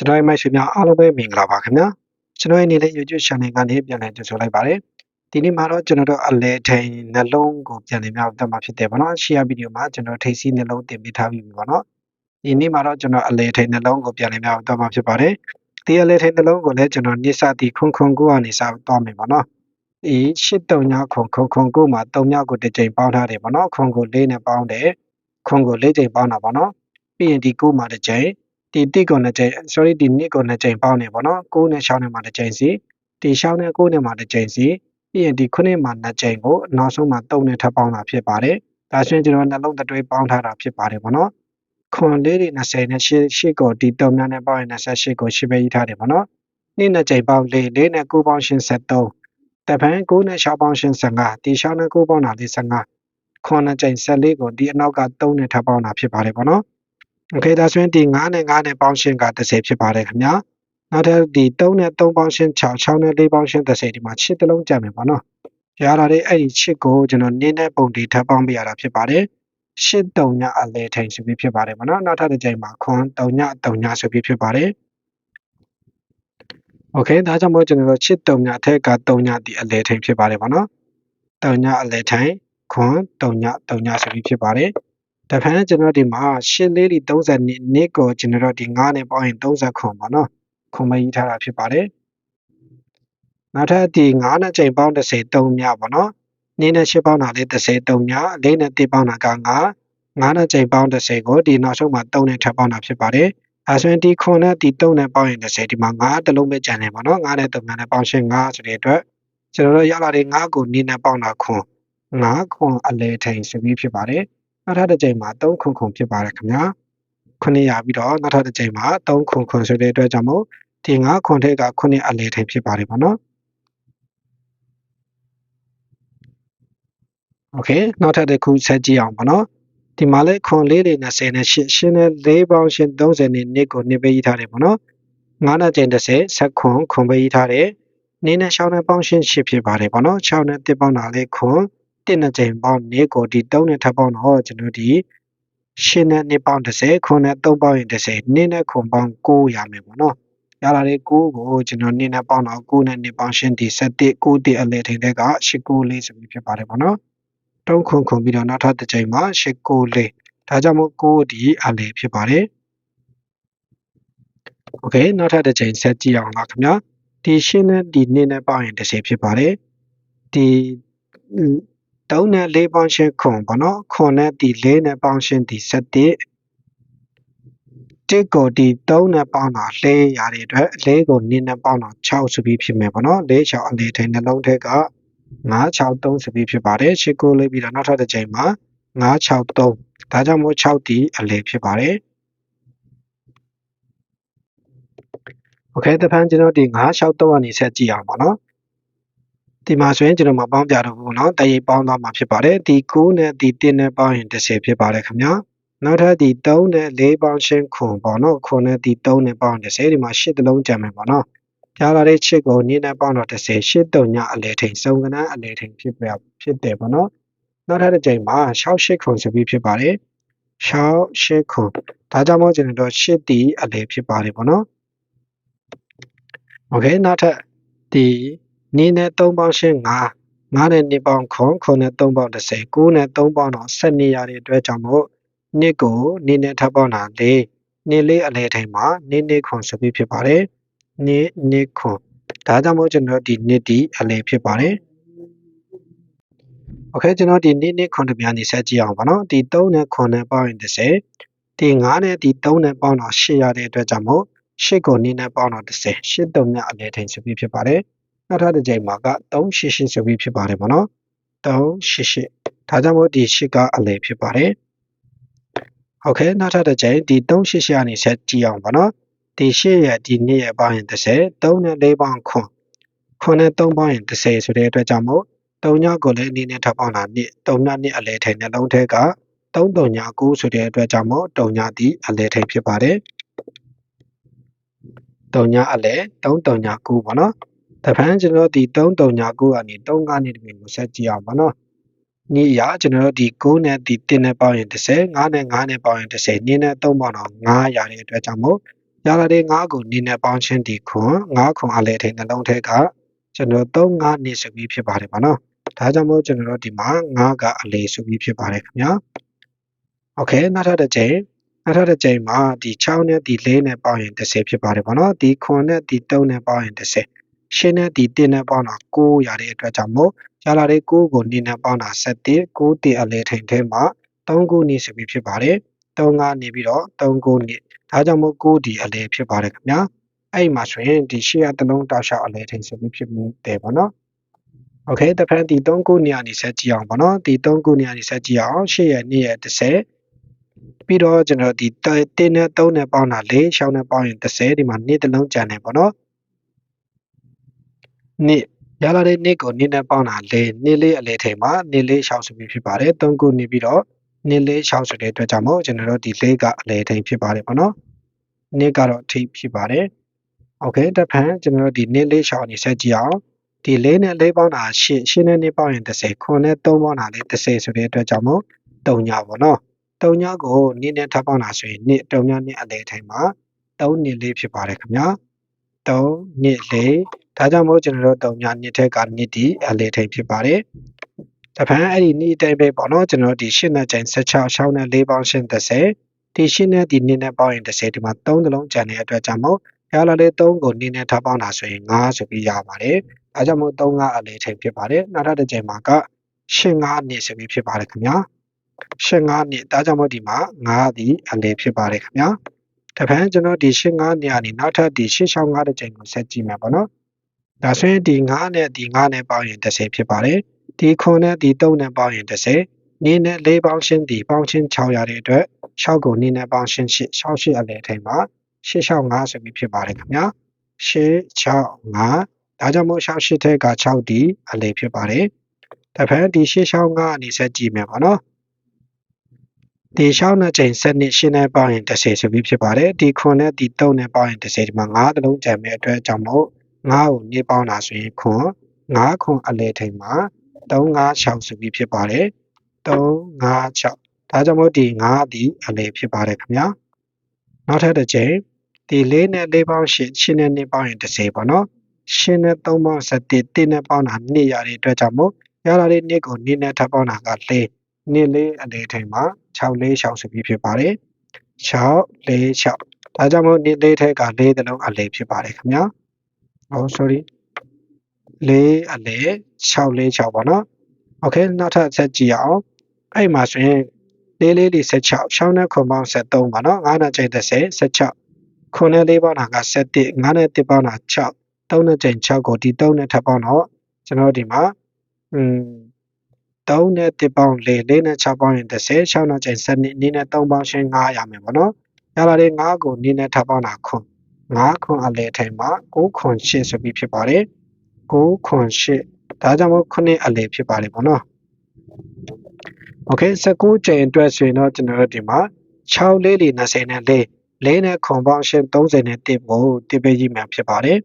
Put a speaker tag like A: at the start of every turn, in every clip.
A: ကျွန်တော်ရဲ့မိုက်ဆွေများအားလုံးပဲမင်္ဂလာပါခင်ဗျာကျွန်တော်ရဲ့နေတဲ့ YouTube channel ကနေပြန်လည်ကြိုဆိုလိုက်ပါတယ်ဒီနေ့မှာတော့ကျွန်တော်တို့အလဲထိန်နှလုံးကိုပြန်လည်မြောက်တက်မှာဖြစ်တယ်ဗောနော်ရှေ့ဗီဒီယိုမှာကျွန်တော်ထိပ်စီးနှလုံးတင်ပေးထားပြီးပြီဗောနော်ဒီနေ့မှာတော့ကျွန်တော်အလဲထိန်နှလုံးကိုပြန်လည်မြောက်တက်မှာဖြစ်ပါတယ်ဒီအလဲထိန်နှလုံးကိုလည်းကျွန်တော်နေ့စသည်ခွန်ခွန်ကိုကနေစသွားမယ်ဗောနော်ဒီရှစ်တုံညာခွန်ခွန်ခွန်ကိုမှာတုံညာကိုတစ်ကြိမ်ပေါင်းထားတယ်ဗောနော်ခွန်ကိုလေးနဲ့ပေါင်းတယ်ခွန်ကိုလေးကြိမ်ပေါင်းတာဗောနော်ပြီးရင်ဒီကိုမှာတစ်ကြိမ် ဒီတိကိုနှစ်ကြိမ် sorry ဒီနှစ်ကိုနှစ်ကြိမ်ပေါင်းနေပေါ့နော်6နဲ့6နဲ့မှာတစ်ကြိမ်စီဒီ6နဲ့9နဲ့မှာတစ်ကြိမ်စီပြီးရင်ဒီ9နဲ့မှာနှစ်ကြိမ်ကိုနောက်ဆုံးမှာ3နဲ့ထပ်ပေါင်းတာဖြစ်ပါတယ်ဒါဆိုရင်ကျွန်တော်နှလုံးသွေးပေါင်းထားတာဖြစ်ပါတယ်ပေါ့နော်ခွန်လေးတွေ20နဲ့8 8ကိုဒီ3များနဲ့ပေါင်းရင်28ကို8ပဲရေးထားတယ်ပေါ့နော်နှစ်နှစ်ကြိမ်ပေါင်း4 4နဲ့9ပေါင်း83တပန်း9နဲ့6ပေါင်း85ဒီ6နဲ့9ပေါင်းတာ45ခွန်နှစ်ကြိမ်14ကိုဒီအနောက်က3နဲ့ထပ်ပေါင်းတာဖြစ်ပါတယ်ပေါ့နော် โอเคဒါဆိုရင်ဒီ9နဲ့9နဲ့ပေါင်းရှင်းက30ဖြစ်ပါတယ်ခင်ဗျာနောက်ထပ်ဒီ3နဲ့3ပေါင်းရှင်း6 6နဲ့4ပေါင်းရှင်း30ဒီမှာ6တလုံးကြံမယ်ပေါ့နော်ရတာလေးအဲ့ဒီ6ကိုကျွန်တော်နင်းတဲ့ပုံဒီထပ်ပေါင်းပြရတာဖြစ်ပါတယ်8တုံညအလဲထိန်ဆိုပြီးဖြစ်ပါတယ်ပေါ့နော်နောက်ထပ်တစ်ကြိမ်မှာခွန်တုံညတုံညဆိုပြီးဖြစ်ပါတယ်โอเคဒါကြောင့်မို့ကျွန်တော်တို့8တုံညအထက်ကတုံညဒီအလဲထိန်ဖြစ်ပါတယ်ပေါ့နော်တုံညအလဲထိန်ခွန်တုံညတုံညဆိုပြီးဖြစ်ပါတယ် တဖန်ကျွန်တော်ဒီမှာရှင်းလေးဒီ30နှစ်နှစ်ကိုကျွန်တော်ဒီ9နဲ့ပေါင်းရင်30ခွန်ပါနော်ခွန်မကြီးထားတာဖြစ်ပါတယ်နောက်ထပ်ဒီ9နဲ့ချိန်ပေါင်း30 3မြပါနော်နင်းနဲ့ရှင်းပေါင်းတာလေး30 3မြလေးနဲ့တိပေါင်းတာက9 9နဲ့ချိန်ပေါင်း30ကိုဒီနောက်ဆုံးမှာ3နဲ့ထပ်ပေါင်းတာဖြစ်ပါတယ်အဲဆိုရင်ဒီခွန်နဲ့ဒီ3နဲ့ပေါင်းရင်30ဒီမှာ9တလုံးပဲကျန်တယ်ပါနော်9နဲ့3နဲ့ပေါင်းရှင်း9ဆိုတဲ့အတွက်ကျွန်တော်တို့ရလာတဲ့9ကိုနင်းနဲ့ပေါင်းတာခွန်9ခွန်အလဲထိန်ဆိုပြီးဖြစ်ပါတယ် နောက်ထပ်တစ်ကြိမ်မှာ3ခွန်ခွန်ဖြစ်ပါတယ်ခင်ဗျာ9ရပြီးတော့နောက်ထပ်တစ်ကြိမ်မှာ3ခွန်ခွန်ဆိုတဲ့အတွက်ကြောင့်မို့ဒီ9ခွန်ထက်က9အလဲထိန်ဖြစ်ပါတယ်ပေါ့နော်โอเคနောက်ထပ်တစ်ခုဆက်ကြည့်အောင်ပေါ့နော်ဒီမှာလဲခွန်လေးတွေ20နဲ့8ရှင်းနဲ့4ပေါင်းရှင်း30နဲ့နှစ်ကိုနှစ်ပေးထားတယ်ပေါ့နော်9နဲ့ကျင်30ဆက်ခွန်ခွန်ပေးထားတယ်နေနဲ့6နဲ့ပေါင်းရှင်း8ဖြစ်ပါတယ်ပေါ့နော်6နဲ့တစ်ပေါင်းတာလဲခွန် 1နဲ့ချိန်ပေါင်းနေကိုဒီ3နဲ့ထပ်ပေါင်းတော့ကျွန်တော်ဒီ8နဲ့2ပေါင်း30ခွန်နဲ့3ပေါင်းရင်302နဲ့ခွန်ပေါင်း9ရမယ်ပေါ့နော်ရလာတဲ့9ကိုကျွန်တော်2နဲ့ပေါင်းတော့9နဲ့2ပေါင်းရှင်းဒီ7 9တိအလဲထိန်တဲ့က8 9လေးဆိုပြီးဖြစ်ပါတယ်ပေါ့နော်တုံးခွန်ခွန်ပြီးတော့နောက်ထပ်တစ်ချိန်မှာ8 9လေးဒါကြောင့်မို့9ဒီအလဲဖြစ်ပါတယ်โอเคနောက်ထပ်တစ်ချိန်ဆက်ကြည့်အောင်ပါခင်ဗျာဒီရှင်းနဲ့ဒီ2နဲ့ပေါင်းရင်30ဖြစ်ပါတယ်ဒီ 3နဲ့4ပေါင်းရှင်ခွန်ပေါ့နော်ခွန်နဲ့ဒီ4နဲ့ပေါင်းရှင်ဒီ7တစ်ကိုဒီ3နဲ့ပေါင်းတာ4ရာတွေအတွက်4ကို2နဲ့ပေါင်းတာ6ဆိုပြီးဖြစ်မယ်ပေါ့နော်4 6အလေးထိုင်နှလုံးထက်က9 6 3ဆိုပြီးဖြစ်ပါတယ်6ကိုလေးပြီးတော့နောက်ထပ်တစ်ချိန်မှာ9 6 3ဒါကြောင့်မို့6ဒီအလေးဖြစ်ပါတယ် Okay တဖန်ကျွန်တော်ဒီ9 6 3ကနေဆက်ကြည့်အောင်ပေါ့နော် ဒီမှာဆိုရင်ကျွန်တော်မပေါင်းပြတော့ဘူးเนาะတရိပ်ပေါင်းသွားမှာဖြစ်ပါတယ်ဒီ9နဲ့ဒီ1နဲ့ပေါင်းရင်10ဖြစ်ပါတယ်ခင်ဗျာနောက်ထပ်ဒီ3နဲ့4ပေါင်းရှင်းခွန်ပေါ့နော်ခွန်နဲ့ဒီ3နဲ့ပေါင်း10ဒီမှာ8တလုံးကျန်မယ်ပေါ့နော်ကြားလာတဲ့ချစ်ကိုနင်းနဲ့ပေါင်းတော့10 8တုံညအလဲထိန်စုံကနန်းအလဲထိန်ဖြစ်ပြဖြစ်တယ်ပေါ့နော်နောက်ထပ်တစ်ကြိမ်မှာ6 8ခွန်ဆိုပြီးဖြစ်ပါတယ်6 8ခွန်ဒါကြောင့်မို့ကျွန်တော်တို့8တီအလဲဖြစ်ပါတယ်ပေါ့နော်โอเคနောက်ထပ်ဒီ နင်းနဲ့3ပေါင်းရှင်း9 9နဲ့2ပေါင်းခွန်ခွန်နဲ့3ပေါင်း30 9နဲ့3ပေါင်းတော့7နေရတဲ့အတွက်ကြောင့်မို့နှစ်ကိုနင်းနဲ့ထပ်ပေါင်းတာ၄နင်းလေးအလဲထိန်မှာနင်းနှစ်ခွန်ဆိုပြီးဖြစ်ပါတယ်နင်းနှစ်ခွန်ဒါကြောင့်မို့ကျွန်တော်ဒီနှစ်ဒီအလဲဖြစ်ပါတယ်โอเคကျွန်တော်ဒီနှစ်နှစ်ခွန်တပြားနေဆက်ကြည့်အောင်ပါနော်ဒီ3နဲ့ခွန်နဲ့ပေါင်းရင်30ဒီ9နဲ့ဒီ3နဲ့ပေါင်းတော့8ရတဲ့အတွက်ကြောင့်မို့8ကိုနင်းနဲ့ပေါင်းတော့30 8တုံနဲ့အလဲထိန်ဆိုပြီးဖြစ်ပါတယ် နောက်ထပ်တစ်ကြိမ်မှာက388ဆိုပြီးဖြစ်ပါတယ်ပေါ့နော်388ဒါကြောင့်မို့ဒီ8ကအလဲဖြစ်ပါတယ်ဟုတ်ကဲ့နောက်ထပ်တစ်ကြိမ်ဒီ388ကနေဆက်ကြည့်အောင်ပါနော်ဒီ8ရဲ့ဒီ2ရဲ့ပေါင်းရင်30 3နဲ့4ပေါင်းခွန်ခွန်နဲ့3ပေါင်းရင်30ဆိုတဲ့အတွက်ကြောင့်မို့3ညကိုလည်းအနေနဲ့ထပ်ပေါင်းတာနှစ်3ညနှစ်အလဲထိန်နှလုံးထဲက3 3ည9ဆိုတဲ့အတွက်ကြောင့်မို့3ညဒီအလဲထိန်ဖြစ်ပါတယ်3ညအလဲ3 3ည9ပေါ့နော် တဖန်ကျွန်တော်ဒီ3 3ည9ကနေ3ကနေတပင်ကိုဆက်ကြည့်အောင်ပါနော်နေ့ရကျွန်တော်တို့ဒီ9နဲ့ဒီ1နဲ့ပေါင်းရင်30 9နဲ့9နဲ့ပေါင်းရင်30နေ့နဲ့3ပေါင်းတော့9ရတဲ့အတွက်ကြောင့်မို့ ရလာတဲ့9ကိုနေနဲ့ပေါင်းချင်းဒီခွန်9ခွန်အလဲထိန်နှလုံးထဲကကျွန်တော်3 5နေဆိုပြီးဖြစ်ပါတယ်ပေါ့နော်ဒါကြောင့်မို့ကျွန်တော်တို့ဒီမှာ9ကအလဲဆိုပြီးဖြစ်ပါတယ်ခင်ဗျာโอเคနောက်ထပ်တစ်ချိန်နောက်ထပ်တစ်ချိန်မှာဒီ6နဲ့ဒီ4နဲ့ပေါင်းရင်30ဖြစ်ပါတယ်ပေါ့နော်ဒီခွန်နဲ့ဒီ3နဲ့ပေါင်းရင်30 ရှင်းနဲ့ဒီ1နဲ့ပေါင်းတာ9ရတဲ့အတွက်ကြောင့်မို့ရလာတဲ့9ကိုနေနဲ့ပေါင်းတာ7 9တိအလဲထိန်ထဲမှာ3ခုနေဆိုပြီးဖြစ်ပါတယ်3 5နေပြီးတော့3 9နေဒါကြောင့်မို့9ဒီအလဲဖြစ်ပါတယ်ခင်ဗျာအဲ့မှာဆိုရင်ဒီရှေ့ကတလုံးတောက်လျှောက်အလဲထိန်ဆိုပြီးဖြစ်တယ်ပေါ့နော်โอเคတဖန်ဒီ3ခုနေရာနေဆက်ကြည့်အောင်ပေါ့နော်ဒီ3ခုနေရာနေဆက်ကြည့်အောင်ရှေ့ရဲ့နေ့ရဲ့30ပြီးတော့ကျွန်တော်ဒီ1နဲ့3နဲ့ပေါင်းတာ4 6နဲ့ပေါင်းရင်30ဒီမှာနေ့တစ်လုံးကျန်တယ်ပေါ့နော် နေ့ရလာတဲ့နေ့ကိုနေ့နဲ့ပေါင်းတာ၄နေ့လေးအလဲထိန်မှာနေ့လေး6ဆိုပြီးဖြစ်ပါတယ်3ခုနေပြီးတော့နေ့လေး6ဆိုတဲ့အတွက်ကြောင့်မို့ကျွန်တော်တို့ဒီလေးကအလဲထိန်ဖြစ်ပါတယ်ပေါ့နော်နေ့ကတော့ထိဖြစ်ပါတယ်โอเคတဖန်ကျွန်တော်တို့ဒီနေ့လေး6နေဆက်ကြည့်အောင်ဒီလေးနဲ့လေးပေါင်းတာ8 8နဲ့နေ့ပေါင်းရင်30ခွန်နဲ့3ပေါင်းတာလေး30ဆိုတဲ့အတွက်ကြောင့်မို့3ညပေါ့နော်3ညကိုနေ့နဲ့ထပ်ပေါင်းတာဆိုရင်နေ့3ညနေ့အလဲထိန်မှာ3နေ့လေးဖြစ်ပါတယ်ခင်ဗျာ3နေ့လေး ဒါကြောင့်မို့ကျွန်တော်တို့3ညနှစ်ထက်ကနှစ်ဒီအလဲထိန်ဖြစ်ပါတယ်တဖန်အဲ့ဒီနေ့တိုင်းပဲပေါ့နော်ကျွန်တော်ဒီ8နဲ့ချိန်16 6နဲ့4ပေါင်းရှင်30ဒီ8နဲ့ဒီနေ့နဲ့ပေါင်းရင်30ဒီမှာ3တလုံးကျန်တဲ့အတွက်ကြောင့်မို့ရလာတဲ့3ကိုနေ့နဲ့ထပ်ပေါင်းတာဆိုရင်5ဆိုပြီးရပါတယ်ဒါကြောင့်မို့3 5အလဲထိန်ဖြစ်ပါတယ်နောက်ထပ်တစ်ချိန်မှာက8 5နှစ်ဆိုပြီးဖြစ်ပါတယ်ခင်ဗျာ8 5နှစ်ဒါကြောင့်မို့ဒီမှာ9ဒီအလဲဖြစ်ပါတယ်ခင်ဗျာတဖန်ကျွန်တော်ဒီ8 5နေရာနေနောက်ထပ်ဒီ8 6 5တစ်ချိန်ကိုဆက်ကြည့်မယ်ပေါ့နော် ဒါဆိုရင်ဒီ9နဲ့ဒီ9နဲ့ပေါင်းရင်30ဖြစ်ပါတယ်ဒီခွန်နဲ့ဒီ3နဲ့ပေါင်းရင်30နေနဲ့4ပေါင်းရှင်းဒီပေါင်းရှင်း6ရတဲ့အတွက်6ကိုနေနဲ့ပေါင်းရှင်း8 6 8အလဲထိန်မှာ8 6 5ဆိုပြီးဖြစ်ပါတယ်ခင်ဗျာ8 6 5ဒါကြောင့်မို့6 8ထက်က6ဒီအလဲဖြစ်ပါတယ်တစ်ဖက်ဒီ8 6 5အနေဆက်ကြည့်မယ်ပေါ့နော်ဒီ6နဲ့ချိန်7နှစ်ရှင်းနဲ့ပေါင်းရင်30ဆိုပြီးဖြစ်ပါတယ်ဒီခွန်နဲ့ဒီ3နဲ့ပေါင်းရင်30ဒီမှာ9တလုံးကျန်မဲ့အတွက်ကြောင့်မို့ 9ကိုနေပေါင်းတာဆိုရင်ခွန်9ခွန်အလဲထိန်မှာ356ဆိုပြီးဖြစ်ပါတယ်356ဒါကြောင့်မို့ဒီ9ဒီအလဲဖြစ်ပါတယ်ခင်ဗျာနောက်ထပ်တစ်ချိန်ဒီ4နဲ့4ပေါင်း8 8နဲ့2ပေါင်းရင်30ပေါ့နော်8နဲ့3ပေါင်း7 1နဲ့ပေါင်းတာ2ရတဲ့အတွက်ကြောင့်မို့ရလာတဲ့2ကို2နဲ့ထပ်ပေါင်းတာက4နှစ်လေးအလဲထိန်မှာ6လေး6ဆိုပြီးဖြစ်ပါတယ်6လေး6ဒါကြောင့်မို့နှစ်လေးထက်က4တလုံးအလဲဖြစ်ပါတယ်ခင်ဗျာ ဟို sorry 4အလဲ6လဲ6ပေါ့နော် okay နောက်ထပ်ဆက်ကြည့်ရအောင်အဲ့မှာဆိုရင်လေးလေးလေး16ရှောင်းနဲ့ခွန်ပေါင်း73ပါနော်9နဲ့ချိန်30 16ခွန်နဲ့လေးပေါင်းတာက71 9နဲ့တစ်ပေါင်းတာ6 3နဲ့ချိန်6ကိုဒီ3နဲ့ထပ်ပေါင်းတော့ကျွန်တော်ဒီမှာอืม3နဲ့တစ်ပေါင်း4 4နဲ့6ပေါင်းရင်30 6နဲ့ချိန်7နဲ့နဲ့3ပေါင်းရှင်း9ရမယ်ပေါ့နော်အဲ့ဒါလေး9ကို2နဲ့ထပ်ပေါင်းတာခွန် 9ခွန်အလဲထိုင်မှာ9ခွန်8ဆိုပြီးဖြစ်ပါတယ်9ခွန်8ဒါကြောင့်မို့9အလဲဖြစ်ပါတယ်ပေါ့နော်โอเค19ချိန်အတွက်ဆိုရင်တော့ကျွန်တော်တို့ဒီမှာ6လေးလီ20နဲ့4လေးနဲ့ခွန်ပေါင်းရှင်း30နဲ့1ကိုတိပေးကြည့်မှဖြစ်ပါတယ်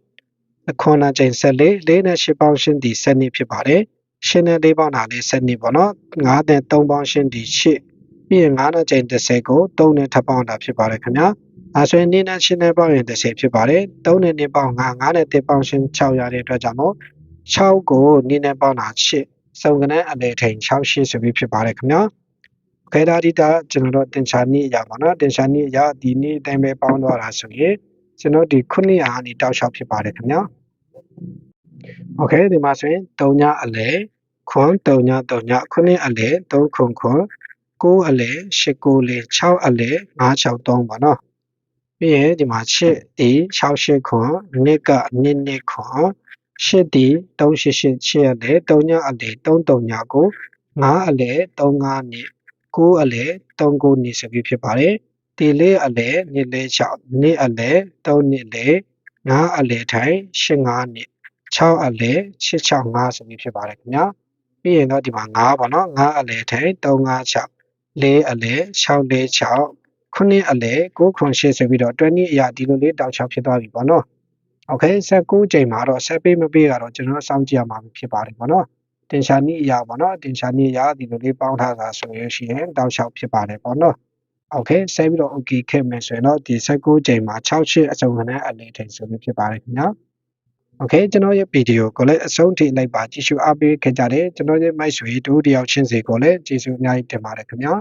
A: ခွန်နာချိန်14လေးနဲ့8ပေါင်းရှင်းဒီ7နှစ်ဖြစ်ပါတယ်ရှင်းနဲ့4ပေါင်းတာလေး7နှစ်ပေါ့နော်9နဲ့3ပေါင်းရှင်းဒီ8ပြီးရင်9နဲ့ချိန်30ကို3နဲ့ထပ်ပေါင်းတာဖြစ်ပါတယ်ခင်ဗျာ ။ဒါဆိုရင်နေနဲ့ရှင်းနဲ့ပေါင်းရင်30ဖြစ်ပါတယ်။3နဲ့2ပေါင်း9 9နဲ့3ပေါင်းရှင်း6ရတဲ့အတွက်ကြောင့်မို့6ကိုနေနဲ့ပေါင်းတာ8စုံကနန်းအလေထိန်6ရှင်းဆိုပြီးဖြစ်ပါတယ်ခင်ဗျာ။ခဲဒါဒီတာကျွန်တော်တို့တင်ချာနည်းအရာပါနော်။တင်ချာနည်းအရာဒီနေ့အတိုင်းပဲပေါင်းသွားတာဆိုရင်ကျွန်တော်ဒီ900အနေတောက်လျှောက်ဖြစ်ပါတယ်ခင်ဗျာ။ Okay ဒီမှာဆိုရင်3ညအလေခွန်3ည3ည9အလေ3ခွန်ခွန်9အလေ6ကိုလေ6အလေ963ပါနော် ပြီးရင်ဒီမှာ8ဒီ6 8ခွန်နှစ်ကနှစ်နှစ်ခွန်8ဒီ3 8 8 8အလဲ3ညအလဲ3 3ညကို9အလဲ3 5နှစ်9အလဲ3 9နှစ်ဆိုပြီးဖြစ်ပါတယ်ဒီလေးအလဲနှစ်လေး6နှစ်အလဲ3နှစ်လဲ9အလဲထိုင်8 5နှစ်6အလဲ665ဆိုပြီးဖြစ်ပါတယ်ခင်ဗျာပြီးရင်တော့ဒီမှာ9ပါနော်9အလဲထိုင်356 4အလဲ6 4 6 ခုနှစ်အလဲ9ခွန်8ဆိုပြီးတော့20အရာဒီလိုလေးတောက်ချဖြစ်သွားပြီပေါ့နော်โอเค19ချိန်မှာတော့ဆက်ပေးမပေးကတော့ကျွန်တော်စောင့်ကြည့်ရမှာဖြစ်ပါတယ်ပေါ့နော်တင်ရှာနည်းအရာပေါ့နော်တင်ရှာနည်းအရာဒီလိုလေးပေါင်းထားတာဆိုရင်ရှိရင်တောက်ချဖြစ်ပါတယ်ပေါ့နော် โอเคဆက်ပြီးတော့ okay ခဲ့မယ်ဆိုရင်တော့ဒီ16ချိန်မှာ68အစုံခနဲ့အလေထိန်ဆိုပြီးဖြစ်ပါတယ်ခင်ဗျာโอเคကျွန်တော်ရဲ့ဗီဒီယိုကိုလည်းအဆုံးထိလိုက်ပါကြည့်ရှုအားပေးခဲ့ကြတယ်ကျွန်တော်ရဲ့မိုက်ဆွေတို့တယောက်ချင်းစီကိုလည်းကျေးဇူးအများကြီးတင်ပါတယ်ခင်ဗျာ